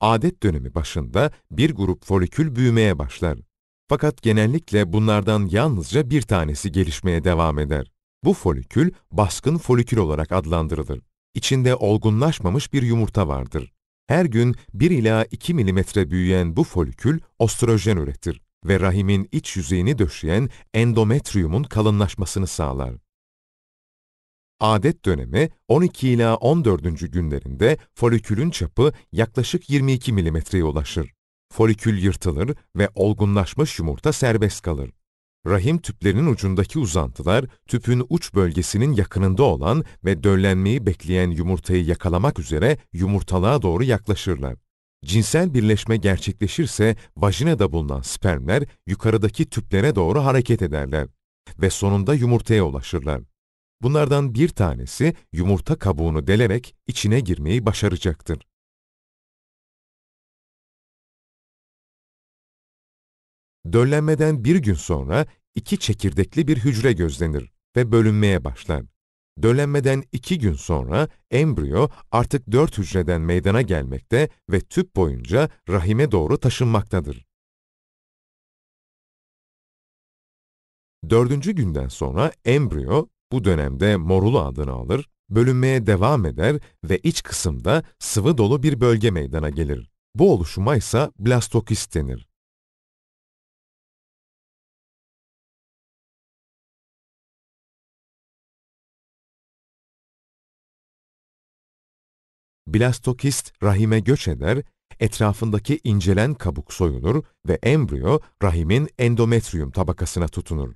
Adet dönemi başında bir grup folikül büyümeye başlar. Fakat genellikle bunlardan yalnızca bir tanesi gelişmeye devam eder. Bu folikül baskın folikül olarak adlandırılır. İçinde olgunlaşmamış bir yumurta vardır. Her gün 1 ila 2 milimetre büyüyen bu folikül ostrojen üretir ve rahimin iç yüzeyini döşeyen endometriyumun kalınlaşmasını sağlar. Adet dönemi 12 ila 14. günlerinde folikülün çapı yaklaşık 22 milimetreye ulaşır. Folikül yırtılır ve olgunlaşmış yumurta serbest kalır. Rahim tüplerinin ucundaki uzantılar, tüpün uç bölgesinin yakınında olan ve döllenmeyi bekleyen yumurtayı yakalamak üzere yumurtalığa doğru yaklaşırlar. Cinsel birleşme gerçekleşirse vajinada bulunan spermler yukarıdaki tüplere doğru hareket ederler ve sonunda yumurtaya ulaşırlar. Bunlardan bir tanesi yumurta kabuğunu delerek içine girmeyi başaracaktır. Döllenmeden bir gün sonra iki çekirdekli bir hücre gözlenir ve bölünmeye başlar. Döllenmeden iki gün sonra embriyo artık dört hücreden meydana gelmekte ve tüp boyunca rahime doğru taşınmaktadır. Dördüncü günden sonra embriyo, bu dönemde morulu adını alır, bölünmeye devam eder ve iç kısımda sıvı dolu bir bölge meydana gelir. Bu oluşuma ise blastokist denir. Blastokist rahime göç eder, etrafındaki incelen kabuk soyulur ve embriyo rahimin endometriyum tabakasına tutunur.